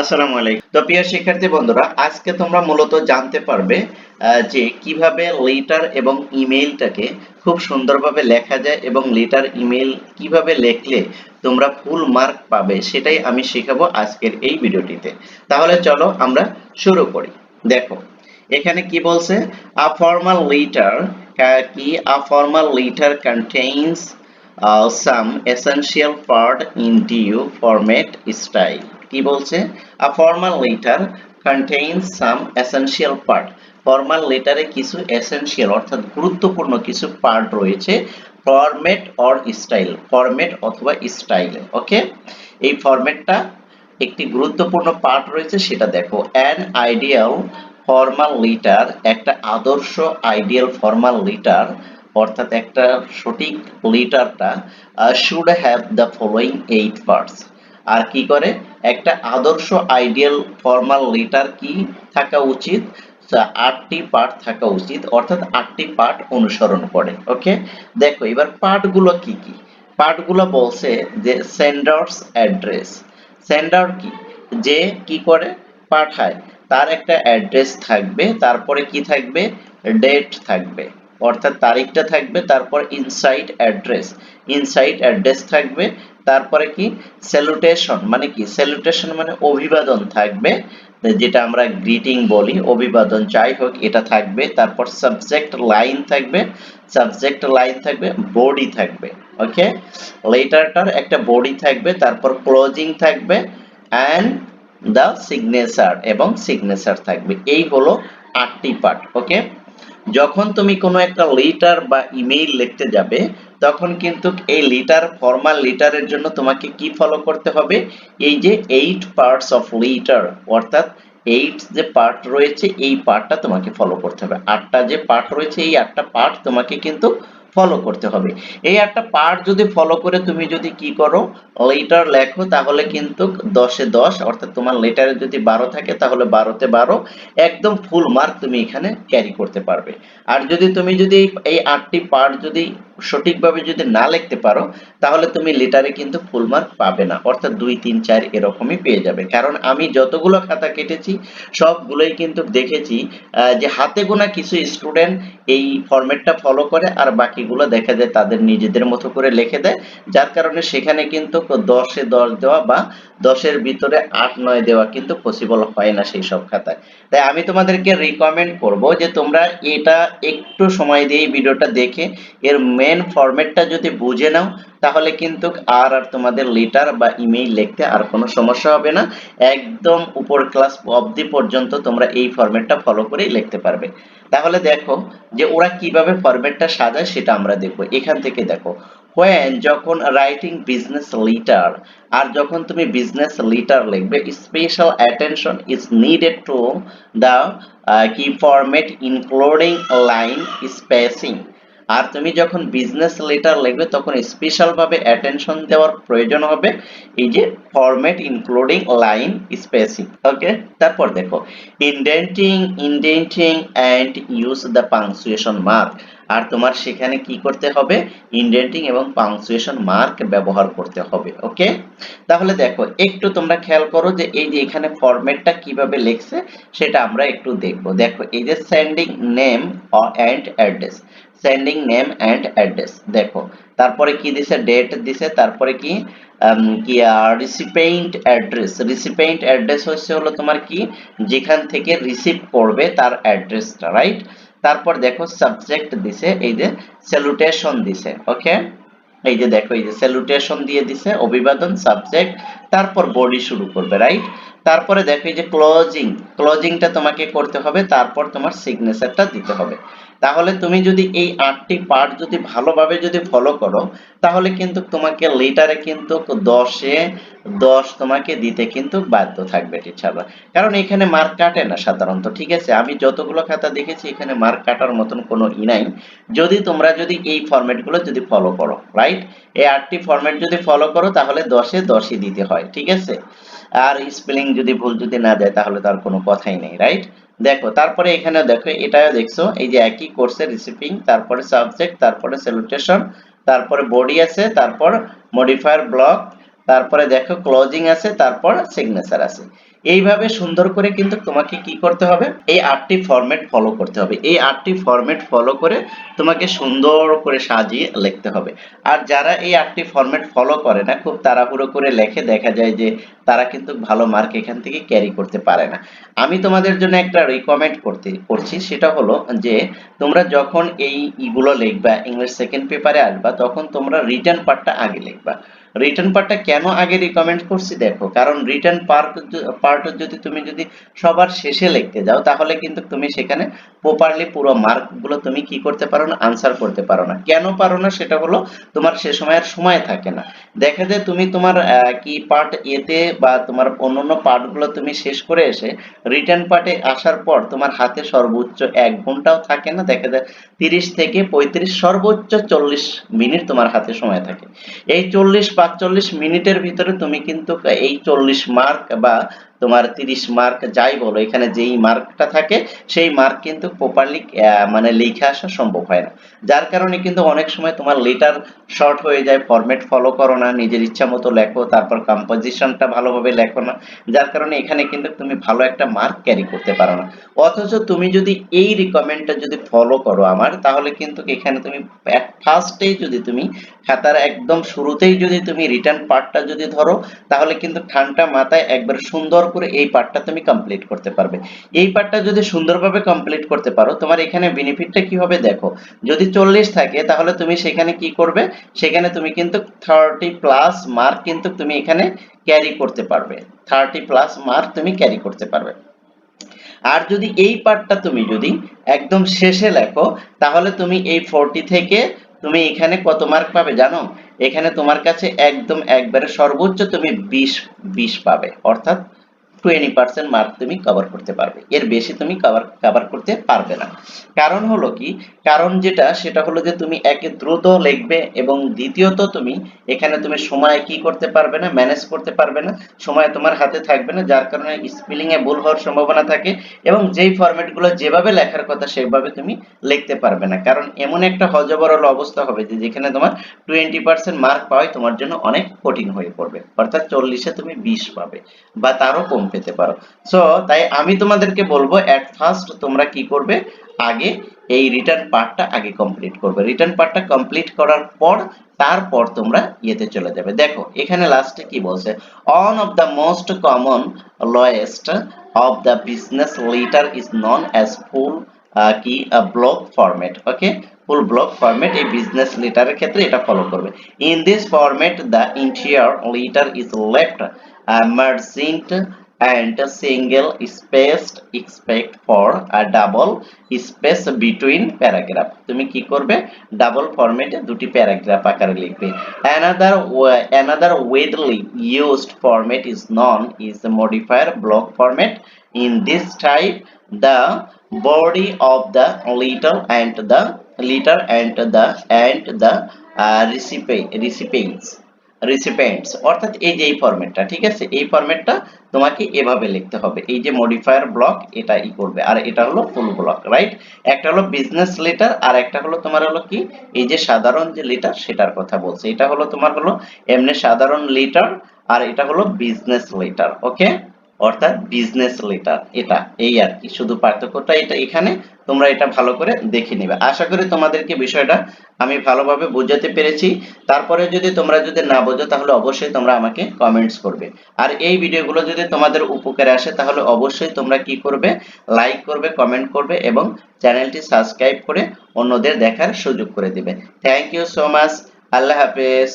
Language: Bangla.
আসসালামু আলাইকুম। তো প্রিয় শিক্ষার্থী বন্ধুরা, আজকে তোমরা মূলত জানতে পারবে যে কীভাবে লেটার এবং ইমেইলটাকে খুব সুন্দরভাবে লেখা যায় এবং লেটার ইমেইল কীভাবে লেখলে তোমরা ফুল মার্ক পাবে সেটাই আমি শেখাবো আজকের এই ভিডিওটিতে। তাহলে চলো আমরা শুরু করি। দেখো, এখানে কি বলছে? আ ফর্মাল লেটার কি? A formal letter contains some some essential in due format style কি বলছে? A formal letter contains some essential part. Formal লেটারে কিছু এসেনশিয়াল অর্থাৎ গুরুত্বপূর্ণ কিছু পার্ট রয়েছে ফরম্যাট অর স্টাইল ফরম্যাট অথবা স্টাইল ওকে এই ফরম্যাটটা একটি গুরুত্বপূর্ণ পার্ট রয়েছে, সেটা দেখো। অ্যান আইডিয়াল ফর্মাল লিটার একটা আদর্শ আইডিয়াল ফর্মাল লিটার অর্থাৎ একটা সঠিক লিটারটা should have the following eight parts আর কি করে? একটা আদর্শ আইডিয়াল ফর্মাল লিটার কি থাকা উচিত? আটটি পার্ট থাকা উচিত, অর্থাৎ আটটি পার্ট অনুসরণ করে ওকে দেখো, এবার পার্টগুলো কি কি? পার্টগুলো বলছে যে সেন্ডার্স অ্যাড্রেস সেন্ডার কি? যে কি করে? পাঠায়। তার একটা অ্যাড্রেস থাকবে, তারপরে কি থাকবে? ডেট থাকবে, অর্থাৎ তারিখটা থাকবে, তারপর ইনসাইড অ্যাড্রেস ইনসাইড অ্যাড্রেস থাকবে তারপরে কি? স্যালুটেশন মানে কি? স্যালুটেশন মানে অভিবাদন থাকবে, যেটা আমরা গ্রিটিং বলি, অভিবাদন। যাই হোক, এটা থাকবে। তারপর সাবজেক্ট লাইন থাকবে সাবজেক্ট লাইন থাকবে বডি থাকবে ওকে লেটারটার একটা বডি থাকবে, তারপর ক্লোজিং থাকবে অ্যান্ড দ্য সিগনেচার এবং সিগনেচার থাকবে। এই হলো আটটি পার্ট ওকে যখন তুমি কোনো একটা লেটার বা ইমেইল লিখতে যাবে তখন কিন্তু এই লিটার ফর্মাল লিটারের জন্য তোমাকে কি ফলো করতে হবে? এই যে এইট পার্টস অফ লিটার অর্থাৎ এইট যে পার্ট রয়েছে, এই পার্টটা তোমাকে ফলো করতে হবে। আটটা যে পার্ট রয়েছে, এই আটটা পার্ট তোমাকে কিন্তু ফলো করতে হবে। এই একটা পার্ট যদি ফলো করে তুমি যদি কি করো লেটার লেখো, তাহলে কিন্তু দশে দশ, অর্থাৎ তোমার লেটারে যদি বারো থাকে, তাহলে বারোতে বারো, একদম ফুল মার্ক তুমি এখানে ক্যারি করতে পারবে। আর যদি তুমি যদি এই- আটটি পার্ট যদি সঠিকভাবে যদি না লিখতে পারো, তাহলে তুমি লেটারে কিন্তু ফুল মার্ক পাবে না। অর্থাৎ দুই, তিন, চার এরকমই পেয়ে যাবে। কারণ আমি যতগুলো খাতা কেটেছি, সবগুলোই কিন্তু দেখেছি যে হাতে গোনা কিছু স্টুডেন্ট এই ফরম্যাটটা ফলো করে আর বাকিগুলো দেখা যায় তাদের নিজেদের মতো করে লিখে দেয়। যার কারণে সেখানে কিন্তু দশে দশ দেওয়া বা দশের ভিতরে আট, নয় দেওয়া কিন্তু পসিবল হয় না সেই সব খাতায়। তাই আমি তোমাদেরকে রিকমেন্ড করব যে তোমরা এটা একটু সময় দিয়ে ভিডিওটা দেখে এর মেন ফরম্যাটটা যদি বুঝে নাও, তাহলে কিন্তু আর আর তোমাদের লেটার বা ইমেইল লিখতে আর কোনো সমস্যা হবে না। একদম উপর ক্লাস অবধি পর্যন্ত তোমরা এই ফরম্যাটটা ফলো করেই লিখতে পারবে। তাহলে দেখো যে ওরা কীভাবে ফরম্যাটটা সাজায় সেটা আমরা দেখব। এখান থেকে দেখো, when যখন রাইটিং বিজনেস লিটার আর যখন তুমি বিজনেস লিটার লিখবে special attention is needed to the key format including line spacing আর তুমি যখন বিজনেস লেটার লিখবে, তখন স্পেশাল ভাবে অ্যাটেনশন দেওয়ার প্রয়োজন হবে। এই যে format including line spacing okay তারপর দেখো indenting indenting and use the punctuation mark আর তোমার সেখানে কি করতে হবে? ইনডেন্টিং এবং পাংচুয়েশন মার্ক ব্যবহার করতে হবে ওকে তাহলে দেখো, একটু তোমরা খেয়াল করো যে এই যে এখানে ফরম্যাটটা কীভাবে লিখছে, সেটা আমরা একটু দেখব। দেখো, এই যে sending name and address sending name and address দেখো। তারপরে কি দিছে? ডেট দিছে। তারপরে কি? কি রিসিপেইন্ট অ্যাড্রেস রিসিপেন্ট অ্যাড্রেস হচ্ছে হলো তোমার কি? যেখান থেকে রিসিভ করবে তার অ্যাড্রেসটা রাইট তারপর দেখো সাবজেক্ট দিছে, এই যে স্যালুটেশন দিছে ওকে এই যে দেখো, এই যে স্যালুটেশন দিয়ে দিছে, অভিবাদন সাবজেক্ট তারপর বডি শুরু করবে রাইট তারপরে দেখো এই যে ক্লোজিং ক্লোজিংটা তোমাকে করতে হবে, তারপর তোমার সিগনেচারটা দিতে হবে। তাহলে তুমি যদি এই আটটি পার্ট যদি ভালোভাবে যদি ফলো করো, তাহলে কিন্তু তোমাকে লেটারে কিন্তু দশে দশ তোমাকে দিতে কিন্তু বাধ্য থাকবে টিচাররা কারণ এখানে মার্ক কাটে না সাধারণত, ঠিক আছে? আমি যতগুলো খাতা দেখেছি, এখানে মার্ক কাটার মতন কোনো ই নাই। যদি তোমরা যদি এই ফরম্যাটগুলো যদি ফলো করো রাইট এই আটটি ফরম্যাট যদি ফলো করো, তাহলে দশে দশই দিতে হয়, ঠিক আছে? আর স্পেলিং যদি ভুল যদি না যায়, তাহলে তার কোনো কথাই নেই রাইট দেখো, তারপরে এখানে দেখো, এটাও দেখছ, এই যে একই কোর্সের রিসিপিং তারপরে সাবজেক্ট তারপরে সেলুটেশন তারপরে বডি আছে, তারপর মডিফায়ার ব্লক তারপরে দেখো ক্লোজিং আছে, তারপর সিগনেচার আছে। এইভাবে সুন্দর করে কিন্তু তোমাকে কি করতে হবে? এই আটটি ফরম্যাট ফলো করতে হবে। এই আটটি ফরম্যাট ফলো করে তোমাকে সুন্দর করে সাজিয়ে লিখতে হবে। আর যারা এই আটটি ফরম্যাট ফলো করে না, খুব তাড়াহুড়ো করে লেখে দেখা যায় যে তারা কিন্তু ভালো মার্ক এখান থেকে ক্যারি করতে পারে না। আমি তোমাদের জন্য একটা রিকমেন্ড করতে, করছি। সেটা হলো যে তোমরা যখন এই ইগুলো লিখবা ইংলিশ সেকেন্ড পেপারে আসবা, তখন তোমরা রিটার্ন পার্টটা আগে লিখবা। রিটার্ন পার্টটা কেন আগে রিকমেন্ড করছি দেখো, কারণ রিটার্ন পার্ট পার্ট যদি তুমি যদি সবার শেষে লিখতে যাও, তাহলে কিন্তু তুমি সেখানে প্রপারলি পুরো মার্কগুলো তুমি কি করতে পারো না আনসার করতে পারো না। কেন পারো না সেটা হলো তোমার সে সময় আর সময় থাকে না। দেখা যায় তুমি তোমার কি পার্ট এতে বা তোমার অন্যান্য পার্টগুলো তুমি শেষ করে এসে রিটার্ন পার্টে আসার পর তোমার হাতে সর্বোচ্চ এক ঘন্টাও থাকে না, দেখা যায় তিরিশ থেকে পঁয়ত্রিশ, সর্বোচ্চ চল্লিশ মিনিট তোমার হাতে সময় থাকে। এই চল্লিশ পাঁচচল্লিশ মিনিটের ভিতরে তুমি কিন্তু এই চল্লিশ মার্ক বা তোমার তিরিশ মার্ক যাই বলো, এখানে যেই মার্কটা থাকে, সেই মার্ক কিন্তু প্রপারলি মানে লিখে আসা সম্ভব হয় না। যার কারণে কিন্তু অনেক সময় তোমার লেটার শর্ট হয়ে যায় ফরম্যাট ফলো করো না, নিজের ইচ্ছা মতো লেখো, তারপর কম্পোজিশনটা ভালোভাবে লেখো না। যার কারণে এখানে কিন্তু তুমি ভালো একটা মার্ক ক্যারি করতে পারো না। অথচ তুমি যদি এই রিকমেন্ডটা যদি ফলো করো আমার, তাহলে কিন্তু এখানে তুমি ফার্স্টেই যদি তুমি খাতার একদম শুরুতেই যদি তুমি রিটার্ন পার্টটা যদি ধরো, তাহলে কিন্তু ঠান্ডা মাথায় একবার সুন্দর করে এই পার্টটা তুমি কমপ্লিট করতে পারবে। এই পার্টটা যদি সুন্দরভাবে কমপ্লিট করতে পারো, তোমার এখানে বেনিফিটটা কি হবে দেখো। যদি চল্লিশ থাকে, তাহলে তুমি সেখানে কি করবে? সেখানে তুমি কিন্তু থার্টি প্লাস মার্ক কিন্তু তুমি এখানে ক্যারি করতে পারবে। থার্টি প্লাস মার্ক তুমি ক্যারি করতে পারবে। আর যদি এই পার্টটা তুমি যদি একদম শেষে লেখো, তাহলে তুমি এই ফোরটি থেকে তুমি এখানে কত মার্ক পাবে জানো? এখানে তোমার কাছে একদম একবারে সর্বোচ্চ তুমি বিশ বিশ পাবে। অর্থাৎ টোয়েন্টি পার্সেন্ট মার্ক তুমি কভার করতে পারবে। এর বেশি তুমি কভার কভার করতে পারবে না। কারণ হলো কি? কারণ যেটা, সেটা হলো যে তুমি একে দ্রুত লিখবে এবং দ্বিতীয়ত তুমি এখানে তুমি সময় কি করতে পারবে না ম্যানেজ করতে পারবে না। সময় তোমার হাতে থাকবে না, যার কারণে স্পেলিং এ ভুল হওয়ার সম্ভাবনা থাকে এবং যেই ফরম্যাটগুলো যেভাবে লেখার কথা, সেভাবে তুমি লিখতে পারবে না। কারণ এমন একটা হজবরল অবস্থা হবে যে যেখানে তোমার টোয়েন্টি পার্সেন্ট মার্ক পাওয়াই তোমার জন্য অনেক কঠিন হয়ে পড়বে। অর্থাৎ চল্লিশে তুমি বিশ পাবে বা তারও কম পেতে পারো। সো তাই আমি তোমাদেরকে বলব এট ফার্স্ট তোমরা কি করবে? আগে এই রিটার্ন পার্টটা আগে কমপ্লিট করবে। রিটার্ন পার্টটা কমপ্লিট করার পর তারপর তোমরা ইয়েতে চলে যাবে। দেখো, এখানে লাস্টে কি বলছে? One of the most common lowest of the business letter is known as full কি? Block format okay full block format এই বিজনেস লেটারের ক্ষেত্রে এটা ফলো করবে। In this format the interior letter is left margent and single spaced except for a double space between paragraph তুমি কি করবে ডাবল ফরম্যাটে দুটি প্যারাগ্রাফ আকারে লিখবে another another widely used format is known is the modifier block format in this type the body of the letter and the letter and the and the uh, recipient recipients রিসিপেন্টস অর্থাৎ এই যে এই ফরম্যাটটা ঠিক আছে? এই ফরম্যাটটা তোমাকে এভাবে লিখতে হবে। এই যে মডিফায়ার ব্লক এটা ই করবে। আর এটা হলো ফুল ব্লক রাইট একটা হলো বিজনেস লেটার আর একটা হলো তোমার হলো কি? এই যে সাধারণ যে লেটার সেটার কথা বলছে। এটা হলো তোমার হলো এমনি সাধারণ লেটার আর এটা হলো বিজনেস লেটার ওকে অর্থাৎ বিজনেস লেটার এটা, এই আর কি। শুধু পার্থক্যটা এটা এখানে। তোমরা এটা ভালো করে দেখে নিবে। আশা করি তোমাদেরকে বিষয়টা আমি ভালোভাবে বোঝাতে পেরেছি। তারপরে যদি তোমরা যদি না বোঝো, তাহলে অবশ্যই তোমরা আমাকে কমেন্টস করবে। আর এই ভিডিওগুলো যদি তোমাদের উপকারে আসে, তাহলে অবশ্যই তোমরা কি করবে? লাইক করবে কমেন্ট করবে এবং চ্যানেলটি সাবস্ক্রাইব করে অন্যদের দেখার সুযোগ করে দিবে। থ্যাংক ইউ সো মাচ আল্লাহ হাফেজ।